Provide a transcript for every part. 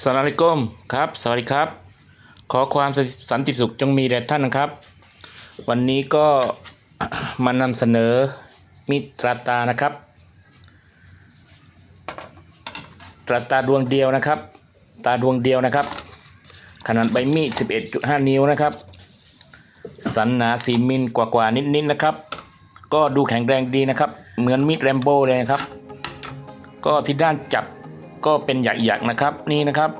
สลาลัยกุมครับ สวัสดีครับ ขอความสันติสุขจงมีแด่ท่านนะครับ วันนี้ก็มานำเสนอมิตราตานะครับ ตราตาดวงเดียวนะครับ ตาดวงเดียวนะครับ ขนาดใบมีด 11.5 นิ้วนะครับ สันหนา4มิลกว่าๆนิดๆนะครับ ก็ดูแข็งแรงดีนะครับ เหมือนมีดแรมโบ้เลยนะครับ ก็ที่ด้านจับ ก็เป็นหยักๆนะครับนี่นะครับ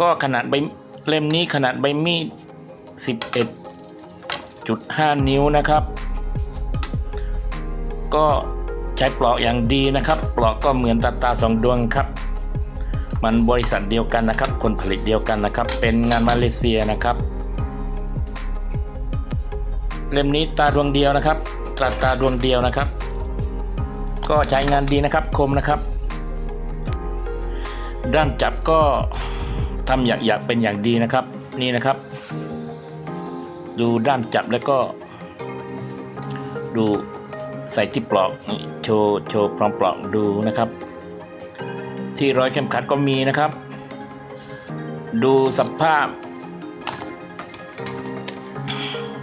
ก็ขนาดใบเล่มนี้ขนาดใบมีด 11.5 นิ้วนะครับ ก็ใช้ปลอกอย่างดีนะครับ ปลอกก็เหมือนตาตาสองดวงครับ มันบริษัทเดียวกันนะครับ คนผลิตเดียวกันนะครับ เป็นงานมาเลเซียนะครับ เล่มนี้ตาดวงเดียวนะครับตาตาดวงเดียวนะครับ ก็ใช้งานดีนะครับคมนะครับ ด้านจับก็ทำอยากๆเป็นอย่างดีนะครับ นี่นะครับ ดูด้านจับแล้วก็ ดูใส่ที่ปลอกนี่โชว์โชว์ปลอมปลอกดูนะครับ ที่ร้อยเข็มขัดก็มีนะครับ ดูสภาพ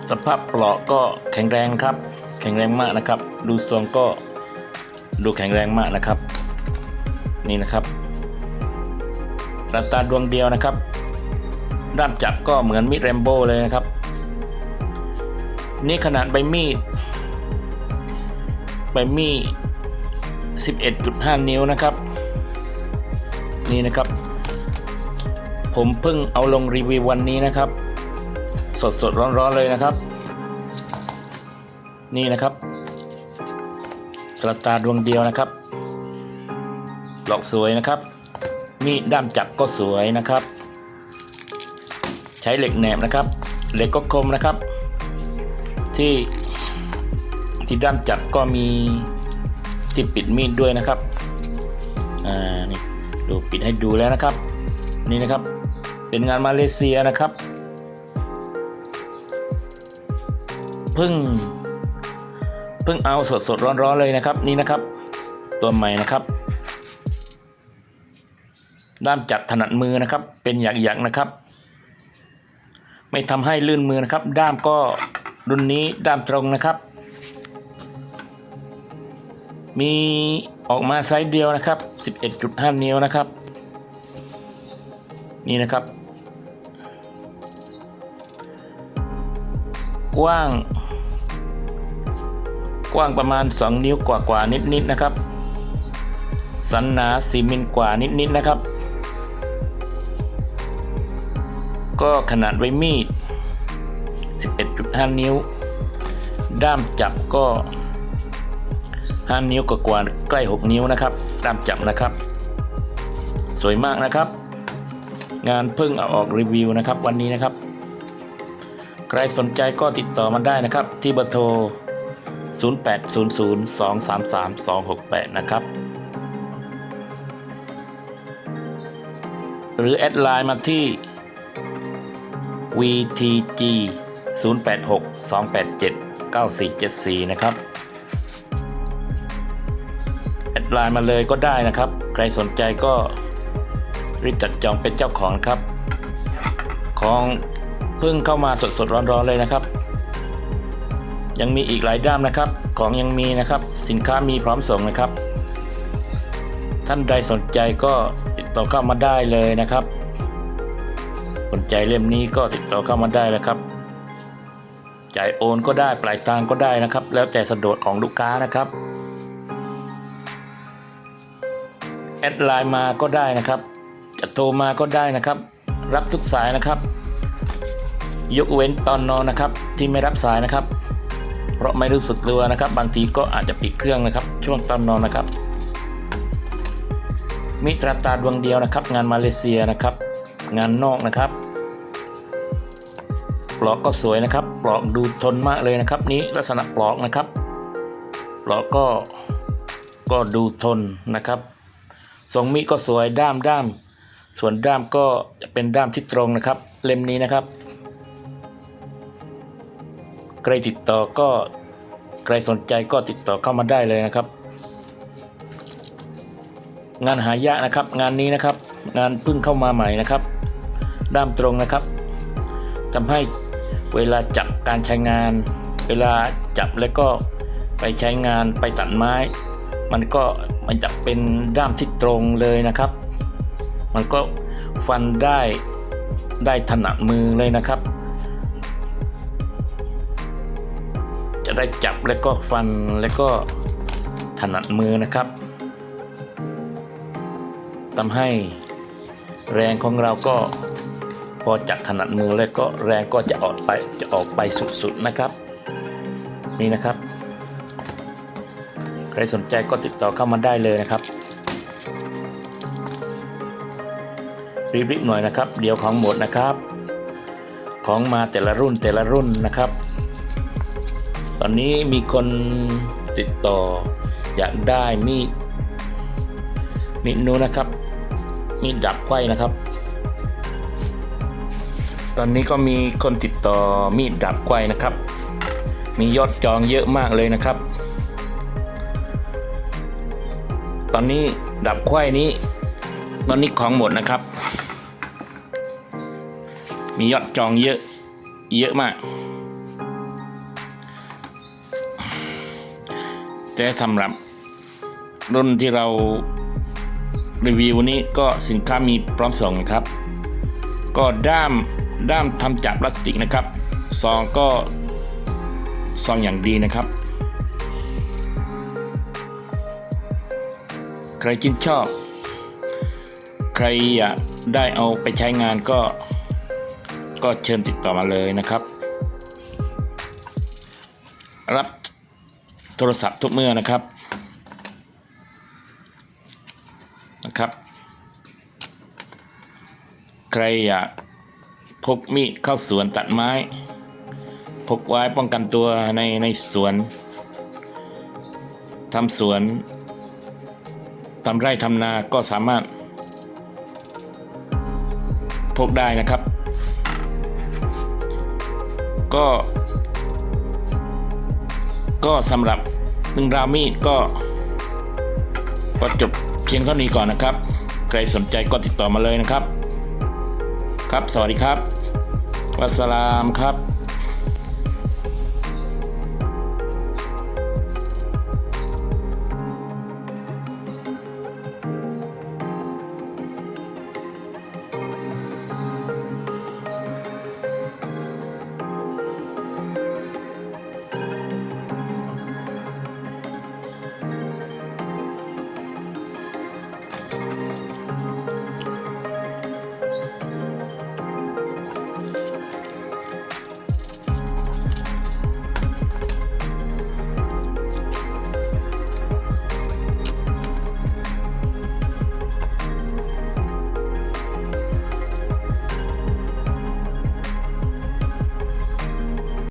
สภาพปลอกก็แข็งแรงครับ แข็งแรงมากนะครับ ดูทรงก็ดูแข็งแรงมากนะครับ นี่นะครับ ตาตาดวงเดียวนะครับ ด้ามจับก็เหมือนมีดแรมโบ้เลยนะครับ นี่ขนาดใบมีด ใบมีด 11.5 นิ้วนะครับ นี่นะครับ ผมเพิ่งเอาลงรีวิววันนี้นะครับ สดสดร้อนร้อนๆเลยนะครับ นี่นะครับกระตาดวงเดียวนะครับ หลอกสวยนะครับ มีดด้ามจับก็สวยนะครับ ใช้เหล็กแหนบนะครับ เหล็กก็คมนะครับ ที่ที่ด้ามจับก็มีที่ปิดมีดด้วยนะครับอ่านี่ดูปิดให้ดูแล้วนะครับ นี่นะครับเป็นงานมาเลเซียนะครับเพิ่งเพิ่งเอาสดสดร้อนร้อนๆเลยนะครับ นี่นะครับ ตัวใหม่นะครับ ด้ามจับถนัดมือนะครับ เป็นหยักๆนะครับ ไม่ทำให้ลื่นมือนะครับ ด้ามก็รุ่นนี้ด้ามตรงนะครับ มีออกมาไซส์เดียวนะครับ 11.5 นิ้วนะครับ นี่นะครับ กว้าง กว้างประมาณ 2 นิ้วกว่าๆนิดๆนะครับ สันหนา 4มิลกว่านิดๆนะครับ ก็ขนาดไว้มีด 11.5 นิ้ว ด้ามจับก็ 5 นิ้วกว่าใกล้ 6 นิ้วนะครับ ด้ามจับนะครับ สวยมากนะครับ งานเพิ่งเอาออกรีวิวนะครับวันนี้นะครับ ใครสนใจก็ติดต่อมาได้นะครับ ที่เบอร์โทร 0800233268 นะครับ หรือแอดไลน์มาที่ VTG 086 287 9474 นะครับ แอดไลน์มาเลยก็ได้นะครับ ใครสนใจก็รีบจัดจองเป็นเจ้าของครับ ของเพิ่งเข้ามาสดๆร้อนๆเลยนะครับ ยังมีอีกหลายด้ามนะครับ ของยังมีนะครับ สินค้ามีพร้อมส่งนะครับ ท่านใดสนใจก็ติดต่อเข้ามาได้เลยนะครับ สนใจเล่มนี้ก็ติดต่อเข้ามาได้แล้วครับ จ่ายโอนก็ได้ปลายทางก็ได้นะครับ แล้วแต่สะดวกของลูกค้านะครับ แอดไลน์มาก็ได้นะครับ จะโทรมาก็ได้นะครับ รับทุกสายนะครับ ยกเว้นตอนนอนนะครับ ที่ไม่รับสายนะครับ เพราะไม่รู้สึกตัวนะครับ บางทีก็อาจจะปิดเครื่องนะครับ ช่วงตอนนอนนะครับมีตราตาดวงเดียวนะครับ งานมาเลเซียนะครับ งานนอกนะครับ ปลอกก็สวยนะครับปลอกดูทนมากเลยนะครับ นี้ลักษณะปลอกนะครับปลอกก็ก็ดูทนนะครับทรงมีก็สวยด้ามด้าม ส่วนด้ามก็จะเป็นด้ามที่ตรงนะครับ เล่มนี้นะครับ ใครติดต่อก็ใครสนใจก็ติดต่อเข้ามาได้เลยนะครับ งานหายากนะครับ งานนี้นะครับ งานเพิ่งเข้ามาใหม่นะครับ ด้ามตรงนะครับทำให้ เวลาจับการใช้งาน เวลาจับแล้วก็ไปใช้งานไปตัดไม้ มันก็มันจะเป็นด้ามที่ตรงเลยนะครับ มันก็ฟันได้ได้ถนัดมือเลยนะครับ จะได้จับแล้วก็ฟันแล้วก็ถนัดมือนะครับทำให้แรงของเราก็ พอจับถนัดมือแล้วก็แรงก็จะออกไปจะออกไปสุดๆนะครับ นี่นะครับ ใครสนใจก็ติดต่อเข้ามาได้เลยนะครับรีบๆหน่อยนะครับ เดี๋ยวของหมดนะครับ ของมาแต่ละรุ่นแต่ละรุ่นนะครับ ตอนนี้มีคนติดต่อ อยากได้มีดมีดนู้นะครับ มีดดับไข้นะครับ ตอนนี้ก็มีคนติดต่อมีดดับไขว้นะครับ มียอดจองเยอะมากเลยนะครับ ตอนนี้ดับไขว้นี้ ตอนนี้ของหมดนะครับ มียอดจองเยอะเยอะมาก แต่สำหรับรุ่นที่เรารีวิวนี้ก็สินค้ามีพร้อมส่งครับ ก็ด้าม ด้ามทำจากพลาสติกนะครับ ซองก็ซองอย่างดีนะครับ ใครจินชอบ ใครอยากได้เอาไปใช้งานก็ ก็เชิญติดต่อมาเลยนะครับ รับโทรศัพท์ทุกเมื่อนะครับนะครับ ใครอยาก พกมีดเข้าสวนตัดไม้ พกไว้ป้องกันตัวในในสวนทำสวนทำไร่ทำนาก็สามารถ พกได้นะครับ ก็ ก็สำหรับหนึ่งรามีดก็ก็จบเพียงเท่านี้ก่อนนะครับ ใครสนใจก็ติดต่อมาเลยนะครับ ครับ สวัสดีครับวัสสลามครับ